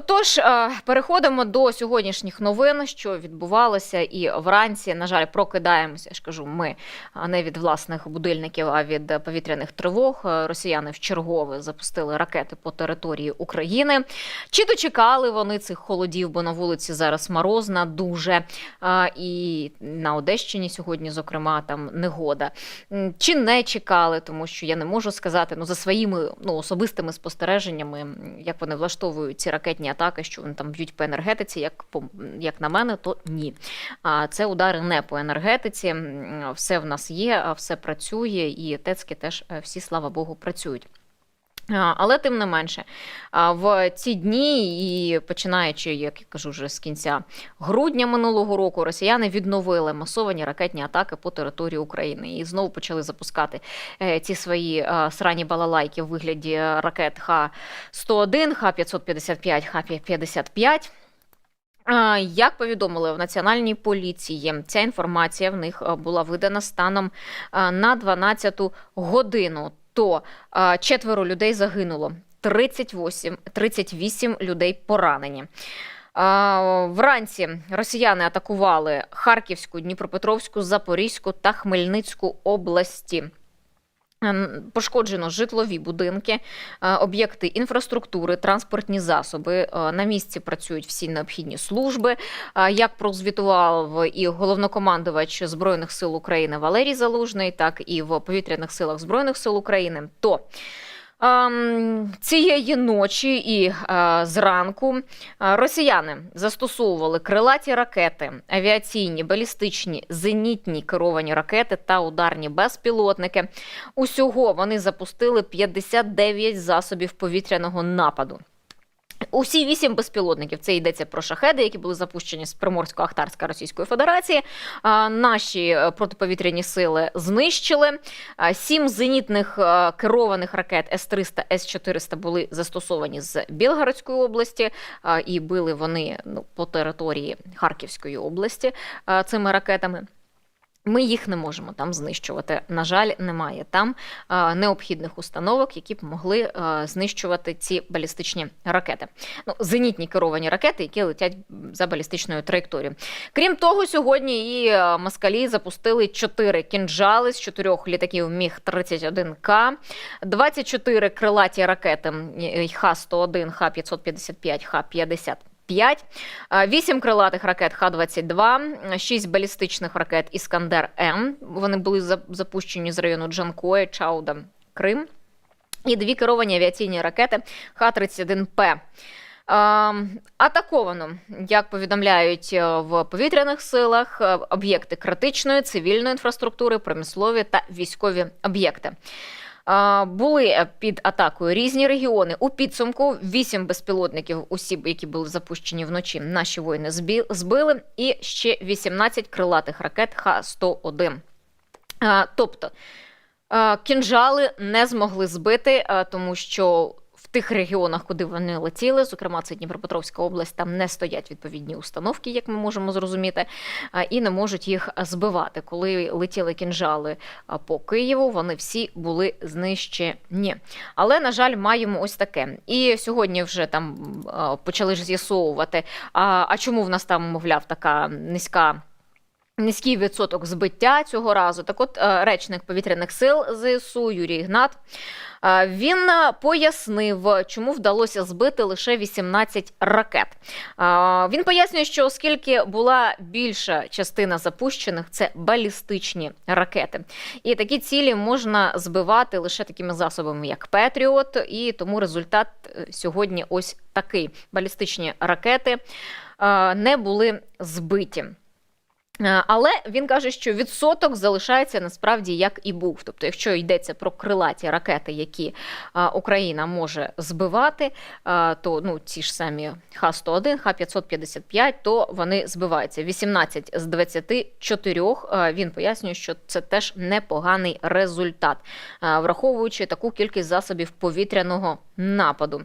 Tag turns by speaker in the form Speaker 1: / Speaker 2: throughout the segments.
Speaker 1: Отож, е, переходимо до сьогоднішніх новин, що відбувалося, і вранці, на жаль, прокидаємося. Я ж кажу, ми не від власних будильників, а від повітряних тривог. Е, Росіяни вчергове запустили ракети по території України. Чи дочекали вони цих холодів? Бо на вулиці зараз морозна дуже. Е, І на Одещині сьогодні, зокрема, там негода. Чи не чекали, тому що я не можу сказати ну за своїми ну особистими спостереженнями, як вони влаштовують ці ракетні атаки, що вони там б'ють по енергетиці. Як по як на мене, то ні. А це удари не по енергетиці. Все в нас є, все працює, і ТЕЦки теж е, всі, слава Богу, працюють. Але тим не менше, в ці дні, і починаючи, як я кажу, вже з кінця грудня минулого року, росіяни відновили масовані ракетні атаки по території України і знову почали запускати е, ці свої срані балалайки в вигляді е, ракет Х-101, Х-555, Х-55. А, Як повідомили в національній поліції, ця інформація в них е, була видана станом на 12 годину. То а, четверо людей загинуло, 38, 38 людей поранені. А, Вранці росіяни атакували Харківську, Дніпропетровську, Запорізьку та Хмельницьку області. Ем, Пошкоджено житлові будинки, е, об'єкти інфраструктури, транспортні засоби. Е, На місці працюють всі необхідні служби. Е, Як прозвітував і головнокомандувач Збройних сил України Валерій Залужний, так і в повітряних силах Збройних сил України, то цієї ночі і е, зранку е, росіяни застосовували крилаті ракети, авіаційні, балістичні, зенітні керовані ракети та ударні безпілотники. Усього вони запустили 59 засобів повітряного нападу. Усі вісім безпілотників це йдеться про шахеди, які були запущені з Приморсько-Ахтарська Російської Федерації. Наші е, протиповітряні сили знищили. Сім зенітних е, керованих ракет С-300, С-400 були застосовані з Білгородської області, і били вони ну, по території Харківської області цими ракетами. Ми їх не можемо там знищувати. На жаль, немає там е, необхідних установок, які б могли е, знищувати ці балістичні ракети. Ну, зенітні керовані ракети, які летять за балістичною траєкторією. Крім того, сьогодні і е, москалі запустили чотири кінжали з чотирьох літаків Міг 31 к 24 крилаті ракети е, Х-101, Х-555, Х-50. 5, 8 крилатих ракет Х-22, 6 балістичних ракет Іскандер-М. Вони були за- запущені з району Джанкої, Чауда, Крим. І дві керовані авіаційні ракети Х-31П. Е, Атаковано, як повідомляють е, в повітряних силах, е, об'єкти критичної цивільної інфраструктури, промислові та військові об'єкти. Були е, під атакою різні регіони. У підсумку вісім безпілотників, усі, які були запущені вночі, наші воїни збили, і ще 18 крилатих ракет Х-101. Е, Тобто кінжали не змогли збити, тому що тих регіонах, куди вони летіли, зокрема це Дніпропетровська область, там не стоять відповідні установки, як ми можемо зрозуміти, і не можуть їх збивати. Коли летіли кінжали по Києву, вони всі були знищені. Але, на жаль, маємо ось таке. І сьогодні вже там почали ж з'ясовувати, а, а чому в нас там, мовляв, така низька. Низький відсоток збиття цього разу. Так от е, речник повітряних сил ЗСУ Юрій Ігнат е, він е, пояснив, чому вдалося збити лише 18 ракет. Він пояснює, що оскільки була більша частина запущених, це балістичні ракети. І такі цілі можна збивати лише такими засобами, як Петріот, і тому результат сьогодні ось такий: балістичні ракети не були збиті. Е, Але він каже, що відсоток залишається насправді як і був. Тобто, якщо йдеться про крилаті ракети, які е, Україна може збивати, е, то ну ці ж самі Х-101, Х-555, то вони збиваються. 18 з 24. е, Він пояснює, що це теж непоганий результат, враховуючи таку кількість засобів повітряного нападу.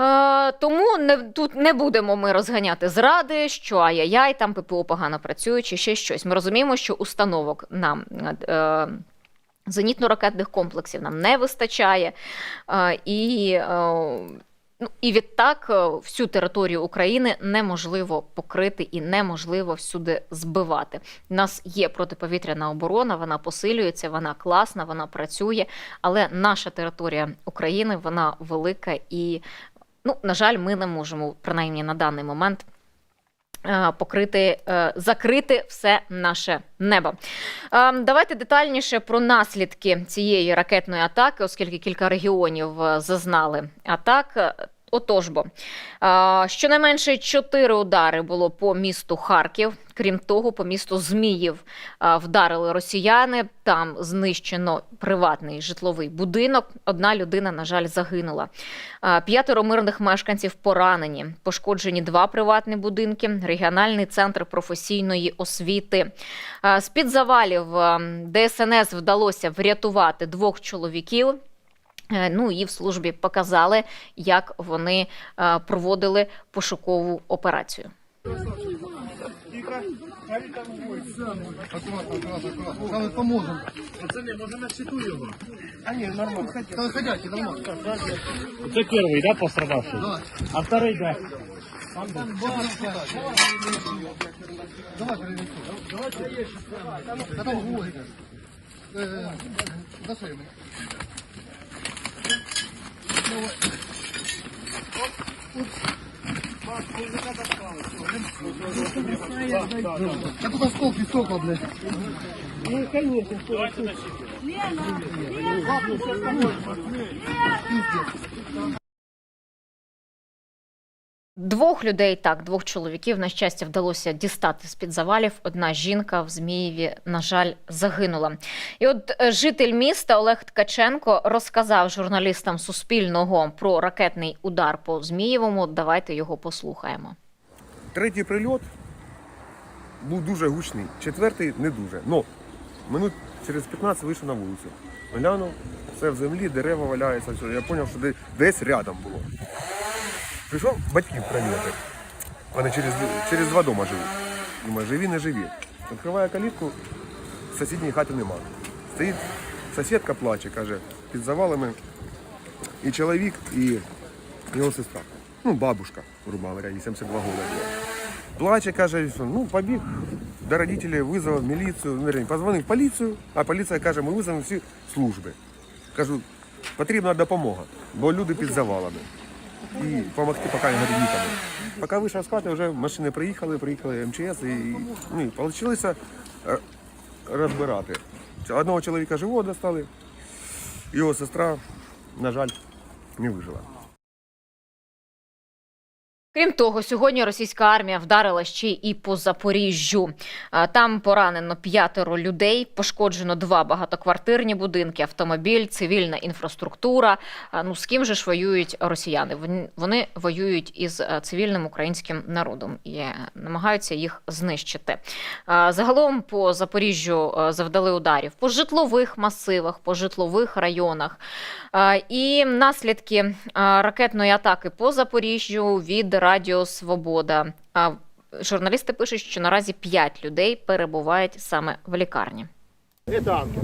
Speaker 1: Е, Тому не тут не будемо ми розганяти зради, що ай-яй-яй, там ППО погано працює, чи ще щось. Ми розуміємо, що установок нам. Е, Зенітно-ракетних комплексів нам не вистачає, Е, і е, Ну і відтак всю територію України неможливо покрити і неможливо всюди збивати. У нас є протиповітряна оборона, вона посилюється, вона класна, вона працює. Але наша територія України вона велика і, ну на жаль, ми не можемо принаймні на даний момент. е, Покрити, е, закрити все наше небо. Е, Давайте детальніше про наслідки цієї ракетної атаки, оскільки кілька регіонів зазнали атак. Отож бо щонайменше чотири удари було по місту Харків. Крім того, по місту Зміїв вдарили росіяни. Там знищено приватний житловий будинок. Одна людина, на жаль, загинула. П'ятеро мирних мешканців поранені. Пошкоджені два приватні будинки, регіональний центр професійної освіти. Е, З-під завалів ДСНС вдалося врятувати двох чоловіків. Е, Ну і в службі показали, як вони е, проводили пошукову операцію.
Speaker 2: Аккуратно. Зараз поможемо.
Speaker 3: Пацаны, може на щиту його?
Speaker 2: А ні, нормально. Та ходяки, нормально.
Speaker 3: Це перший, да, пострадавший?
Speaker 2: Давай.
Speaker 3: А второй, да.
Speaker 2: Давай, перенесу. Давайте. А там Е, За шею. Я тут осколки стекла, блядь.
Speaker 1: Двох людей, так, двох чоловіків, на щастя, вдалося дістати з-під завалів. Одна жінка в Змієві, на жаль, загинула. І от е, житель міста Олег Ткаченко розказав журналістам Суспільного про ракетний удар по Змієвому. Давайте його послухаємо.
Speaker 4: Третій прильот був дуже гучний, четвертий не дуже. Но минут через 15 вийшов на вулицю. Глянув, все в землі, дерева валяються. Я зрозумів, що де- десь рядом було. Прийшов батьків провірити. Вони через, через два дома живуть. Думаю, живі, не живі. Відкриває калітку, в сусідній хаті нема. Стоїть сусідка плаче, каже, під завалами. І чоловік, і його сестра. Ну, бабушка, грубо говоря, їй 72 роки було. Плаче, каже, що, ну, побіг до родителей, визвав міліцію, ну, верні, позвонив в поліцію, а поліція каже, ми визвемо всі служби. Кажу, потрібна допомога, бо люди під завалами. І допомогти поки не нікому. Поки вийшов з хати, вже машини приїхали, приїхали МЧС і, ну, і вийшло розбирати. Одного чоловіка живого достали, його сестра, на жаль, не вижила.
Speaker 1: Крім того, сьогодні російська армія вдарила ще і по Запоріжжю. Там поранено п'ятеро людей, пошкоджено два багатоквартирні будинки, автомобіль, цивільна інфраструктура. Ну з ким же ж воюють росіяни? Вони- воюють із е, цивільним українським народом і намагаються їх знищити. Загалом по Запоріжжю е, завдали ударів по житлових масивах, по житлових районах. І наслідки ракетної атаки по Запоріжжю від Радіо Свобода. А, Журналісти пишуть, що наразі 5 людей перебувають саме в лікарні.
Speaker 3: Это ангел.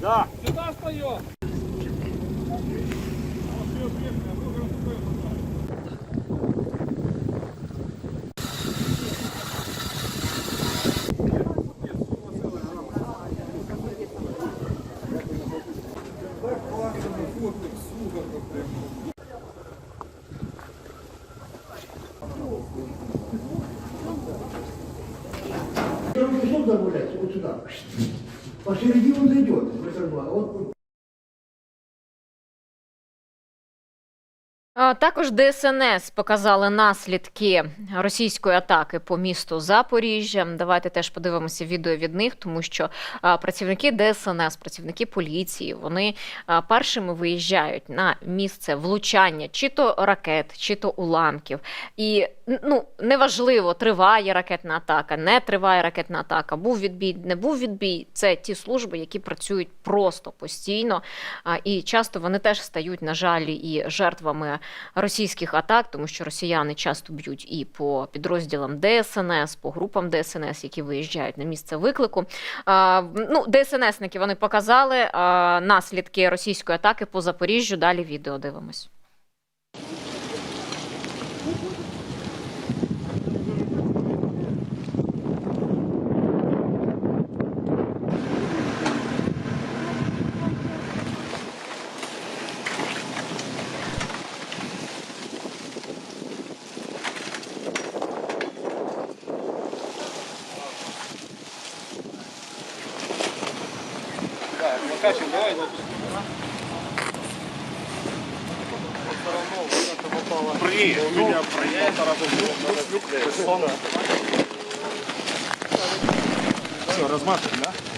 Speaker 3: Да.
Speaker 5: Пешком гулять, вот сюда. Посередине он зайдет. в
Speaker 1: Також ДСНС показали наслідки російської атаки по місту Запоріжжя. Давайте теж подивимося відео від них, тому що працівники ДСНС, працівники поліції, вони першими виїжджають на місце влучання, чи то ракет, чи то уламків. І ну неважливо, триває ракетна атака, не триває ракетна атака, був відбій, не був відбій. Це ті служби, які працюють просто постійно. І часто вони теж стають, на жаль, і жертвами російських атак, тому що росіяни часто б'ють і по підрозділам ДСНС, по групам ДСНС, які виїжджають на місце виклику. Ну, ДСНСники вони показали наслідки російської атаки по Запоріжжю. Далі відео дивимось.
Speaker 3: Все, разматываем, да?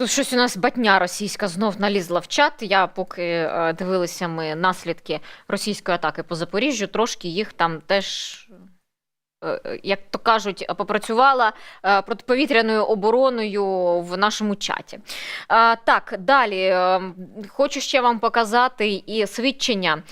Speaker 1: Тут щось у нас батня російська знов налізла в чат. Я поки е, дивилися ми наслідки російської атаки по Запоріжжю, трошки їх там теж. Е, Як то кажуть, попрацювала е, протиповітряною обороною в нашому чаті. Е, Так, далі хочу ще вам показати і свідчення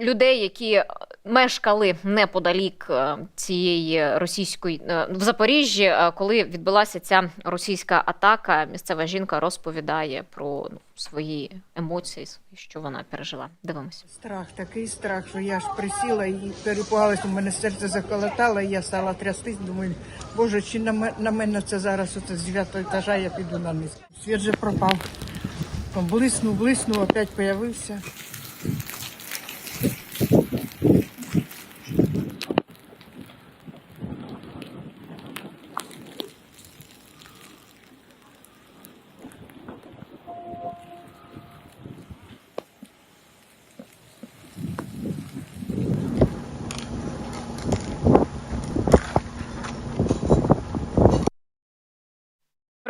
Speaker 1: людей, які мешкали неподалік цієї російської в Запоріжжі, коли відбулася ця російська атака. Місцева жінка розповідає про ну, свої емоції, що вона пережила. Дивимося.
Speaker 6: Страх, такий страх, що я ж присіла і перепугалася, у мене серце заколотало, і я стала трястись, думаю, боже, чи на, на мене це зараз оце з 9 етажа я піду на низ. Світ же пропав. Блиснув, блиснув, опять появився.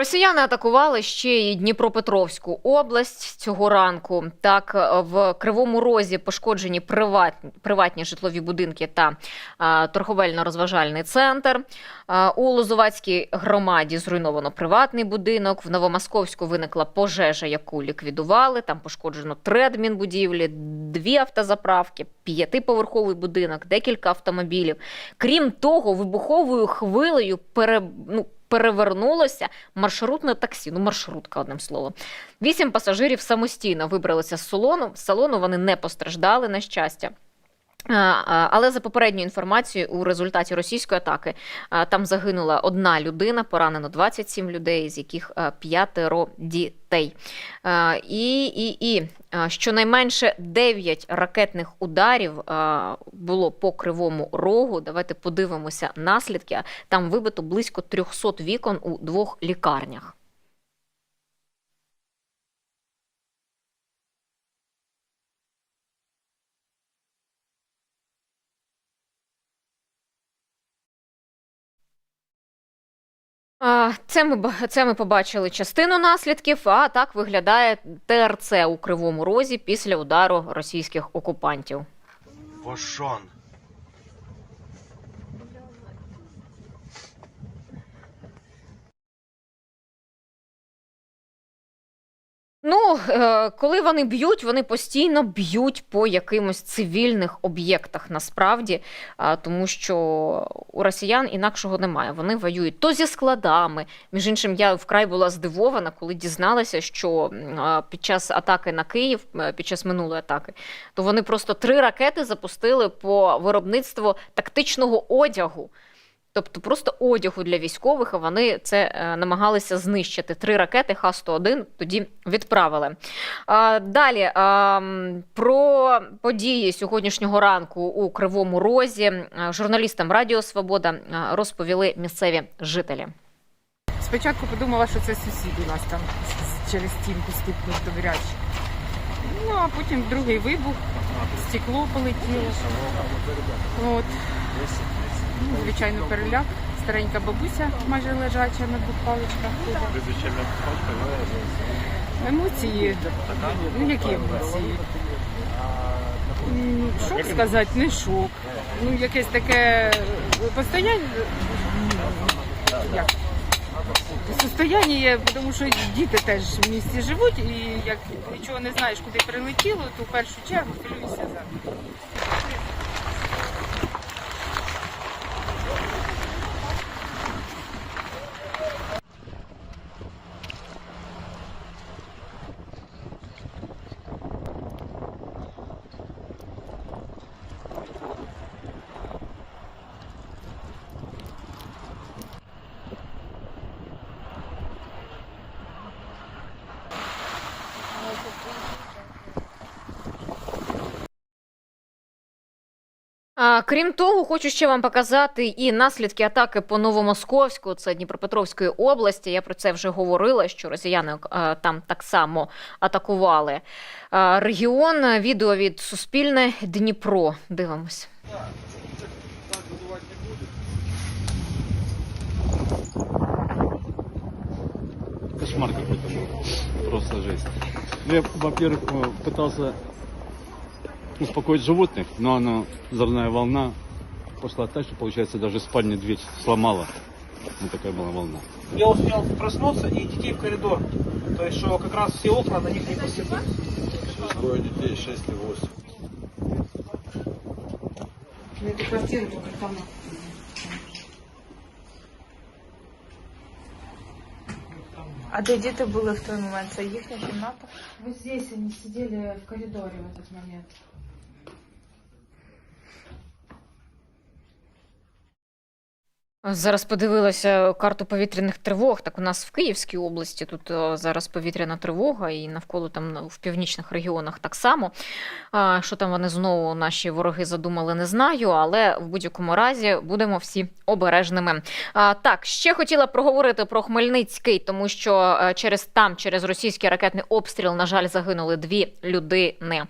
Speaker 1: Росіяни атакували ще й Дніпропетровську область цього ранку. Так, е, в Кривому Розі пошкоджені приватні, приватні житлові будинки та торговельно-розважальний центр. У Лозувацькій громаді зруйновано приватний будинок. В Новомосковську виникла пожежа, яку ліквідували. Там пошкоджено три адмінбудівлі, дві автозаправки, п'ятиповерховий будинок, декілька автомобілів. Крім того, вибуховою хвилею пере, ну, перевернулося маршрутне таксі. Ну, маршрутка, одним словом. Вісім пасажирів самостійно вибралися з салону. З салону вони не постраждали, на щастя. Але за попередньою інформацією, у результаті російської атаки там загинула одна людина, поранено 27 людей, з яких п'ятеро дітей. І, і, і щонайменше 9 ракетних ударів було по кривому рогу. Давайте подивимося наслідки. Там вибито близько 300 вікон у двох лікарнях. Це ми, це ми побачили частину наслідків, а так виглядає ТРЦ у Кривому Розі після удару російських окупантів.
Speaker 7: Пошон.
Speaker 1: Ну, е, коли вони б'ють, вони постійно б'ють по якимось цивільних об'єктах насправді, тому що у росіян інакшого немає. Вони воюють то зі складами. Між іншим, я вкрай була здивована, коли дізналася, що під час атаки на Київ, під час минулої атаки, то вони просто три ракети запустили по виробництву тактичного одягу. Тобто просто одягу для військових, вони це е, намагалися знищити. Три ракети Х-101 тоді відправили. Далі про події сьогоднішнього ранку у Кривому Розі журналістам Радіо Свобода розповіли місцеві жителі.
Speaker 7: Спочатку подумала, що це сусід у нас там через стінку стукнув добряче. Ну, а потім другий вибух, стекло полетіло. От. Звичайно, переляк. Старенька бабуся майже лежача на двох паличках. Емоції. Ну, які емоції? Шок сказати, не шок. Ну, якесь таке постояння. Як? Состояння є, тому що діти теж в місті живуть, і як нічого не знаєш, куди прилетіло, то в першу чергу хвилюєшся за.
Speaker 1: крім того, хочу ще вам показати і наслідки атаки по Новомосковську, це Дніпропетровської області. Я про це вже говорила, що росіяни е, там так само атакували е, регіон. Відео від Суспільне Дніпро. Дивимось.
Speaker 8: Кошмар какой-то был. Просто жесть. Ну, я, во-первых, э, пытался успокоить животных, но она, взрывная волна пошла так, что, получается, даже спальня дверь сломала. Вот такая была волна.
Speaker 2: Я успел проснуться и детей в коридор. То есть, что как раз все окна на них не посыпались.
Speaker 8: Двое детей, 6 и 8.
Speaker 7: А де діти були в той момент? Це їхня кімната?
Speaker 9: Вот здесь они сидели в коридоре в этот момент.
Speaker 1: Зараз подивилася карту повітряних тривог. Так у нас в Київській області тут е, зараз повітряна тривога, і навколо там в північних регіонах так само. Що там вони знову наші вороги задумали, не знаю, але в будь-якому разі будемо всі обережними. Так, ще хотіла проговорити про Хмельницький, тому що е, через там, через російський ракетний обстріл, на жаль, загинули дві людини.